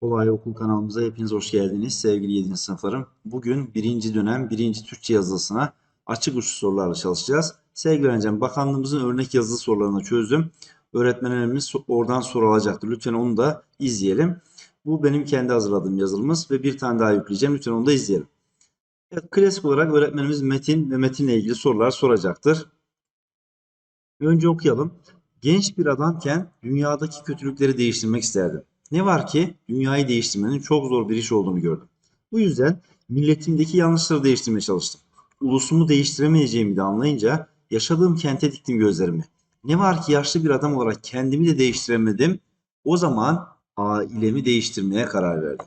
Kolay Okul kanalımıza hepiniz hoş geldiniz sevgili 7. sınıflarım. Bugün birinci dönem birinci Türkçe yazılısına açık uçlu sorularla çalışacağız. Sevgili öğrencim bakanlığımızın örnek yazılı sorularını çözdüm. Öğretmenlerimiz oradan soru alacaktır. Lütfen onu da izleyelim. Bu benim kendi hazırladığım yazılımız ve bir tane daha yükleyeceğim. Lütfen onu da izleyelim. Evet, klasik olarak öğretmenimiz metin ve metinle ilgili sorular soracaktır. Önce okuyalım. Genç bir adamken dünyadaki kötülükleri değiştirmek isterdim. Ne var ki dünyayı değiştirmenin çok zor bir iş olduğunu gördüm. Bu yüzden milletimdeki yanlışları değiştirmeye çalıştım. Ulusumu değiştiremeyeceğimi de anlayınca yaşadığım kente diktim gözlerimi. Ne var ki yaşlı bir adam olarak kendimi de değiştiremedim. O zaman ailemi değiştirmeye karar verdim.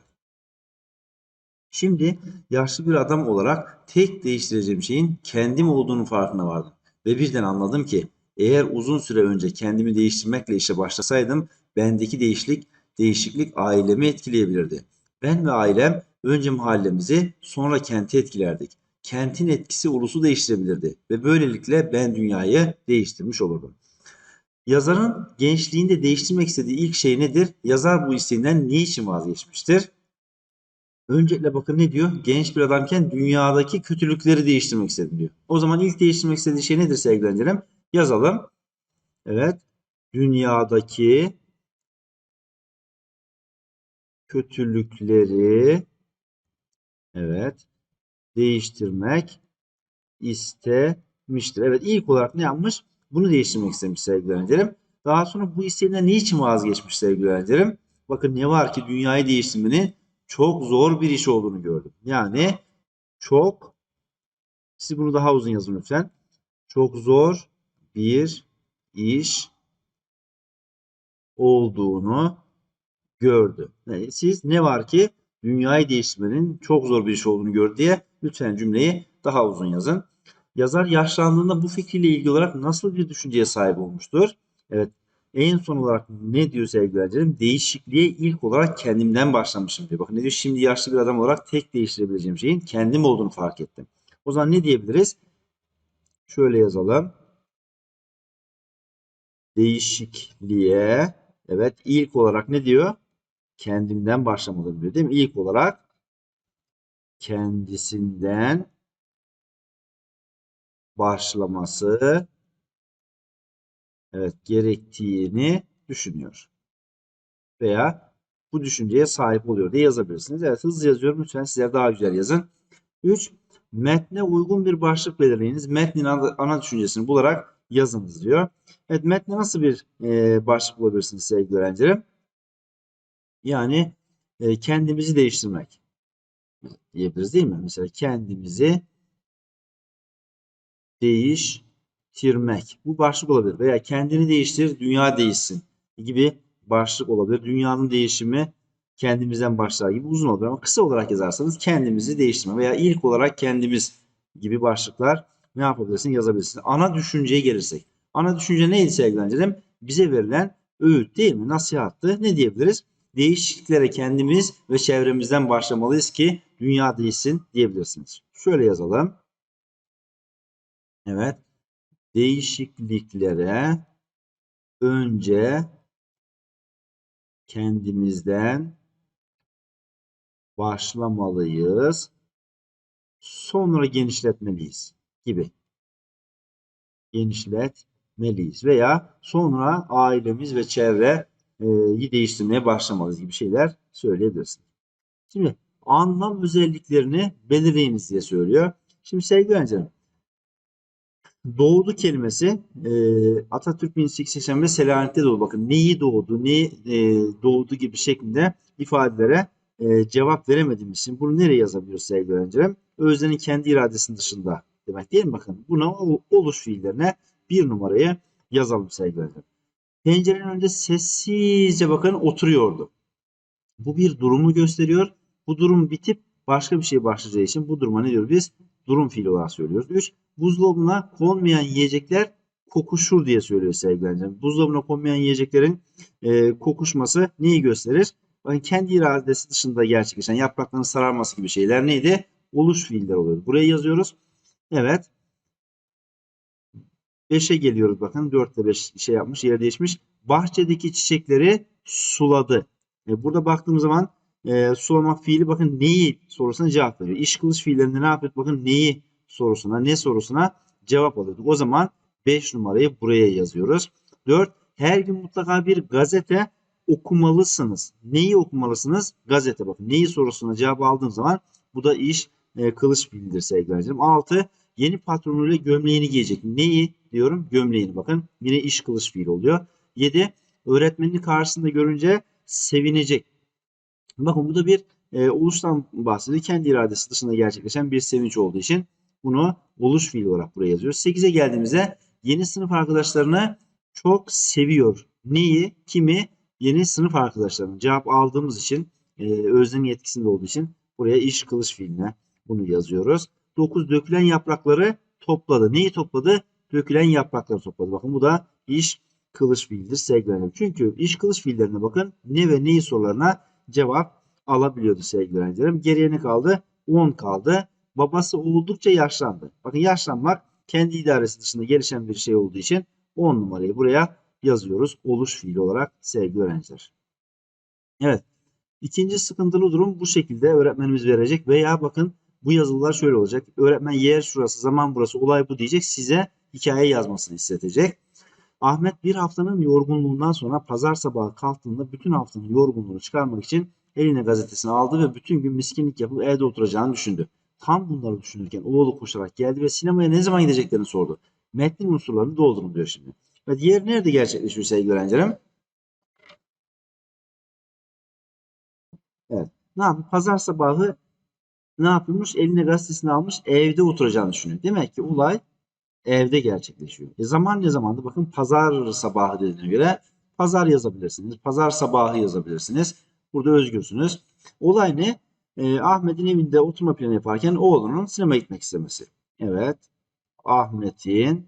Şimdi yaşlı bir adam olarak tek değiştireceğim şeyin kendim olduğunu farkına vardım. Ve birden anladım ki eğer uzun süre önce kendimi değiştirmekle işe başlasaydım bendeki değişiklik, değişiklik ailemi etkileyebilirdi. Ben ve ailem önce mahallemizi sonra kenti etkilerdik. Kentin etkisi ulusu değiştirebilirdi ve böylelikle ben dünyayı değiştirmiş olurdum. Yazarın gençliğinde değiştirmek istediği ilk şey nedir? Yazar bu isteğinden niçin vazgeçmiştir? Öncelikle bakın ne diyor? Genç bir adamken dünyadaki kötülükleri değiştirmek istedim diyor. O zaman ilk değiştirmek istediği şey nedir sevgili öğrencilerim? Yazalım. Evet. Dünyadaki kötülükleri evet değiştirmek istemiştir. Evet ilk olarak ne yapmış? Bunu değiştirmek istemiş sevgili öğrencilerim. Daha sonra bu isteğinden niçin vazgeçmiş sevgili öğrencilerim? Bakın ne var ki dünyayı değiştirmenin çok zor bir iş olduğunu gördüm. Yani çok siz bunu daha uzun yazın lütfen. Çok zor bir iş olduğunu gördü. Yani siz ne var ki dünyayı değiştirmenin çok zor bir iş olduğunu gördü diye lütfen cümleyi daha uzun yazın. Yazar yaşlandığında bu fikriyle ilgili olarak nasıl bir düşünceye sahip olmuştur? Evet. En son olarak ne diyor sevgili? Değişikliğe ilk olarak kendimden başlamışım diyor. Bakın ne diyor? Şimdi yaşlı bir adam olarak tek değiştirebileceğim şeyin kendim olduğunu fark ettim. O zaman ne diyebiliriz? Şöyle yazalım. Değişikliğe evet ilk olarak ne diyor? Kendimden başlamalıyım diyor değil mi? İlk olarak kendisinden başlaması evet gerektiğini düşünüyor. Veya bu düşünceye sahip oluyor diye yazabilirsiniz. Evet hızlı yazıyorum. Lütfen sizler daha güzel yazın. 3. Metne uygun bir başlık belirleyiniz. Metnin ana düşüncesini bularak yazınız diyor. Evet metne nasıl bir e, başlık bulabilirsiniz sevgili öğrencilerim? Yani e, kendimizi değiştirmek diyebiliriz değil mi? Mesela kendimizi değiştirmek. Bu başlık olabilir. Veya kendini değiştir, dünya değişsin gibi başlık olabilir. Dünyanın değişimi kendimizden başlar gibi uzun olur ama kısa olarak yazarsanız kendimizi değiştirme veya ilk olarak kendimiz gibi başlıklar ne yapabilirsin yazabilirsin. Ana düşünceye gelirsek. Ana düşünce neydi sevgili? Bize verilen öğüt değil mi? Nasihattı. Ne diyebiliriz? Değişikliklere kendimiz ve çevremizden başlamalıyız ki dünya değişsin diyebilirsiniz. Şöyle yazalım. Evet. Değişikliklere önce kendimizden başlamalıyız. Sonra genişletmeliyiz gibi. Genişletmeliyiz veya sonra ailemiz ve çevreyi değiştirmeye başlamalıyız gibi şeyler söyleyebilirsiniz. Şimdi anlam özelliklerini belirleyiniz diye söylüyor. Şimdi sevgili öğrencilerim Doğdu kelimesi e, Atatürk 1885 Selanik'te doğdu. Bakın neyi doğdu, neyi e, doğdu gibi şeklinde ifadelere e, cevap veremediğimiz için bunu nereye yazabiliyoruz sevgili öğrencilerim? Öznenin kendi iradesinin dışında demek değil mi? Bakın buna oluş fiillerine bir numarayı yazalım sevgili. Pencerenin önünde sessizce bakın oturuyordu. Bu bir durumu gösteriyor. Bu durum bitip başka bir şey başlayacağı için bu duruma ne diyoruz biz? Durum fiili olarak söylüyoruz. 3. Buzdolabına konmayan yiyecekler kokuşur diye söylüyor sevgili. Buzdolabına konmayan yiyeceklerin e, kokuşması neyi gösterir? Bakın kendi iradesi dışında gerçekleşen yaprakların sararması gibi şeyler neydi? Oluş fiiller oluyor. Buraya yazıyoruz. Evet. 5'e geliyoruz bakın. 4 ile 5 şey yapmış, yer değişmiş. bahçedeki çiçekleri suladı. E, burada baktığım zaman e, sulamak fiili bakın neyi sorusuna cevap veriyor. İş kılıç fiillerinde ne yapıyorduk? Bakın neyi sorusuna, ne sorusuna cevap alıyorduk. O zaman 5 numarayı buraya yazıyoruz. 4. Her gün mutlaka bir gazete okumalısınız. Neyi okumalısınız? Gazete bakın. Neyi sorusuna cevap aldığım zaman bu da iş e, kılıç fiilidir sevgili öğrencilerim. 6. Yeni patronuyla gömleğini giyecek. Neyi diyorum? Gömleğini bakın. Yine iş kılıç fiili oluyor. 7. Öğretmenini karşısında görünce sevinecek. Bakın bu da bir e, oluştan bahsediyor. Kendi iradesi dışında gerçekleşen bir sevinç olduğu için bunu oluş fiili olarak buraya yazıyoruz. 8'e geldiğimizde yeni sınıf arkadaşlarını çok seviyor. Neyi? Kimi? Yeni sınıf arkadaşlarını. Cevap aldığımız için e, öznenin yetkisinde olduğu için buraya iş kılıç fiiline bunu yazıyoruz. 9 dökülen yaprakları topladı. Neyi topladı? Dökülen yaprakları topladı. Bakın bu da iş kılıç fiildir sevgili öğrencilerim. Çünkü iş kılıç fiillerine bakın ne ve neyi sorularına cevap alabiliyordu sevgili öğrencilerim. Geriye ne kaldı? 10 kaldı. Babası oldukça yaşlandı. Bakın yaşlanmak kendi idaresi dışında gelişen bir şey olduğu için 10 numarayı buraya yazıyoruz. Oluş fiili olarak sevgili öğrenciler. Evet. İkinci sıkıntılı durum bu şekilde öğretmenimiz verecek veya bakın bu yazılılar şöyle olacak. Öğretmen yer şurası, zaman burası, olay bu diyecek. Size hikaye yazmasını isteyecek. Ahmet bir haftanın yorgunluğundan sonra pazar sabahı kalktığında bütün haftanın yorgunluğunu çıkarmak için eline gazetesini aldı ve bütün gün miskinlik yapıp evde oturacağını düşündü. Tam bunları düşünürken oğlu koşarak geldi ve sinemaya ne zaman gideceklerini sordu. Metnin unsurlarını doldurun diyor şimdi. Ve diğer nerede gerçekleşiyor sevgili öğrencilerim? Evet. Ne yapıyor? Pazar sabahı ne yapıyormuş? Eline gazetesini almış evde oturacağını düşünüyor. Demek ki olay evde gerçekleşiyor. E zaman ne zamandı? Bakın pazar sabahı dediğine göre pazar yazabilirsiniz. Pazar sabahı yazabilirsiniz. Burada özgürsünüz. Olay ne? E, Ahmet'in evinde oturma planı yaparken oğlunun sinemaya gitmek istemesi. Evet. Ahmet'in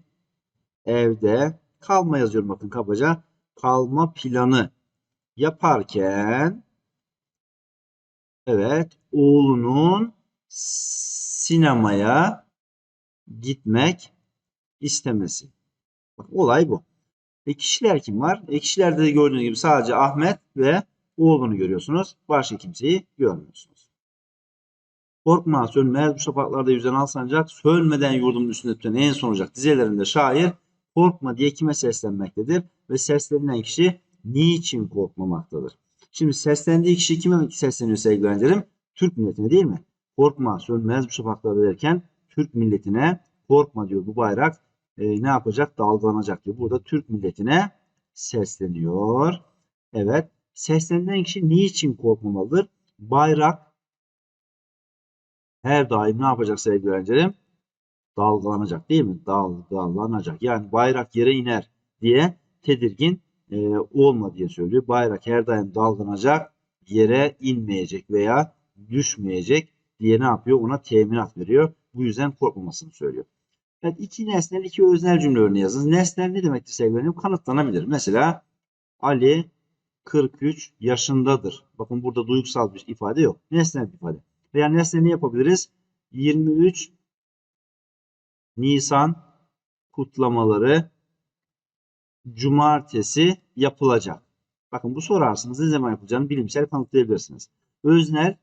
evde kalma yazıyorum bakın kabaca. Kalma planı yaparken evet oğlunun sinemaya gitmek istemesi. Bak, olay bu. E kişiler kim var? E kişilerde de gördüğünüz gibi sadece Ahmet ve oğlunu görüyorsunuz. Başka kimseyi görmüyorsunuz. Korkma sönmez bu şafaklarda yüzen al sancak. Sönmeden yurdumun üstünde tüten en sonacak dizelerinde şair korkma diye kime seslenmektedir? Ve seslenilen kişi niçin korkmamaktadır? Şimdi seslendiği kişi kime sesleniyor sevgili öğrencilerim? Türk milletine değil mi? Korkma sönmez bu şafaklarda derken Türk milletine korkma diyor bu bayrak e, ne yapacak? Dalgalanacak diyor. Burada Türk milletine sesleniyor. Evet. Seslenilen kişi niçin korkmamalıdır? Bayrak her daim ne yapacak sevgili öğrencilerim? Dalgalanacak değil mi? Dalgalanacak. Yani bayrak yere iner diye tedirgin e, olma diye söylüyor. Bayrak her daim dalgalanacak, yere inmeyecek veya düşmeyecek diye ne yapıyor? Ona teminat veriyor. Bu yüzden korkmamasını söylüyor. Evet, iki nesnel, iki öznel cümle örneği yazınız. Nesnel ne demektir sevgili öğrencim? Kanıtlanabilir. Mesela Ali 43 yaşındadır. Bakın burada duygusal bir ifade yok. Nesnel bir ifade. Veya nesne ne yapabiliriz? 23 Nisan kutlamaları cumartesi yapılacak. Bakın bu sorarsınız ne zaman yapılacağını bilimsel kanıtlayabilirsiniz. Öznel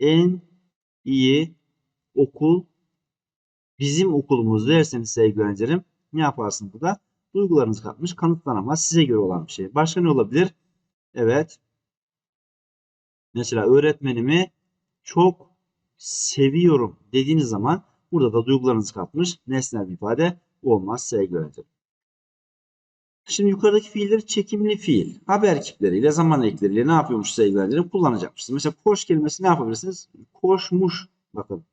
en iyi okul bizim okulumuz derseniz sevgili öğrencilerim ne yaparsınız burada? Duygularınız katmış kanıtlanamaz size göre olan bir şey. Başka ne olabilir? Evet. Mesela öğretmenimi çok seviyorum dediğiniz zaman burada da duygularınız katmış nesnel bir ifade olmaz sevgili öğrencilerim. Şimdi yukarıdaki fiilleri çekimli fiil. Haber kipleriyle, zaman ekleriyle ne yapıyormuş sevgili öğrencilerim? Kullanacakmışsınız. Mesela koş kelimesi ne yapabilirsiniz? Koşmuş. Bakın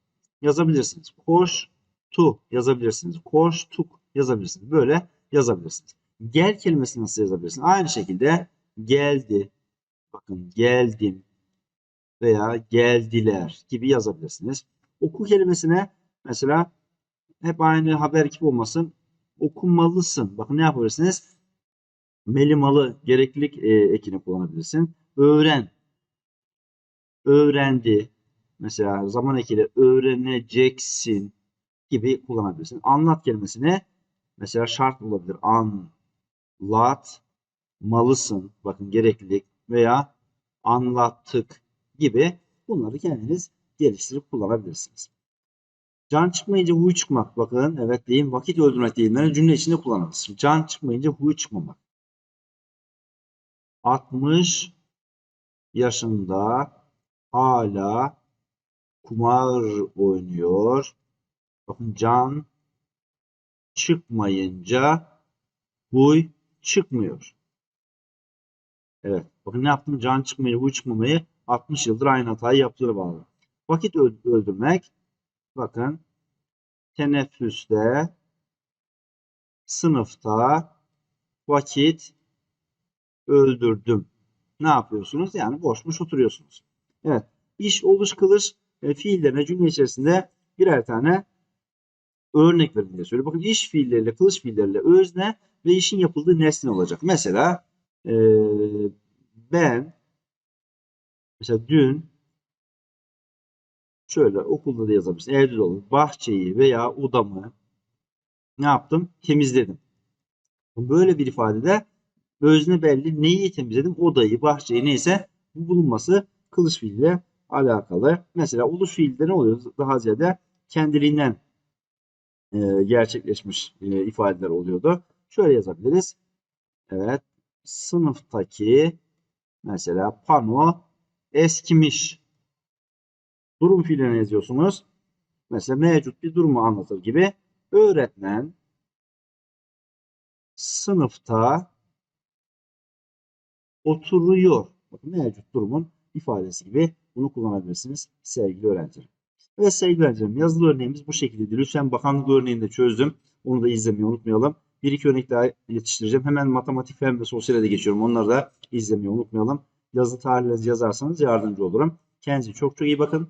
yazabilirsiniz. Koş tu yazabilirsiniz. Koştuk yazabilirsiniz. Böyle yazabilirsiniz. Gel kelimesini nasıl yazabilirsiniz? Aynı şekilde geldi. Bakın geldim veya geldiler gibi yazabilirsiniz. Oku kelimesine mesela hep aynı haber gibi olmasın. Okumalısın. Bakın ne yapabilirsiniz? Melimalı gereklilik e, ekini kullanabilirsin. Öğren. Öğrendi. Mesela zaman ekiyle öğreneceksin gibi kullanabilirsin. Anlat kelimesine mesela şart olabilir. An anlatmalısın. Bakın gereklilik veya anlattık gibi bunları kendiniz geliştirip kullanabilirsiniz. Can çıkmayınca huy çıkmak. Bakın evet deyim vakit öldürmek deyimlerini cümle içinde kullanırız. Can çıkmayınca huy çıkmamak. 60 yaşında hala kumar oynuyor. Bakın can çıkmayınca huy çıkmıyor. Evet. Bakın ne yaptım? Can çıkmayınca huy çıkmamayı 60 yıldır aynı hatayı yaptığını bağlı. Vakit öl- öldürmek. Bakın teneffüste sınıfta vakit öldürdüm. Ne yapıyorsunuz? Yani boş boş oturuyorsunuz. Evet. İş, oluş, kılış e, fiillerine cümle içerisinde birer tane örnek verin diye söylüyor. Bakın iş fiilleriyle, kılış fiilleriyle özne ve işin yapıldığı nesne olacak. Mesela e, ben mesela dün şöyle okulda da yazabilirsin. Evde de olur. Bahçeyi veya odamı ne yaptım? Temizledim. Böyle bir ifadede özne belli. Neyi temizledim? Odayı, bahçeyi neyse bu bulunması kılıç fiiliyle alakalı. Mesela oluş fiilde ne oluyor? Daha ziyade kendiliğinden e, gerçekleşmiş e, ifadeler oluyordu. Şöyle yazabiliriz. Evet. Sınıftaki mesela pano eskimiş. Durum fiiline yazıyorsunuz. Mesela mevcut bir durumu anlatır gibi. Öğretmen sınıfta oturuyor. Bakın mevcut durumun ifadesi gibi bunu kullanabilirsiniz sevgili öğrencilerim. Evet sevgili öğrencilerim yazılı örneğimiz bu şekildeydi. Lütfen bakanlık örneğini de çözdüm. Onu da izlemeyi unutmayalım. Bir iki örnek daha yetiştireceğim. Hemen matematik, fen ve sosyale de geçiyorum. Onları da izlemeyi unutmayalım. Yazı tarihlerinizi yazarsanız yardımcı olurum. Kendinize çok çok iyi bakın.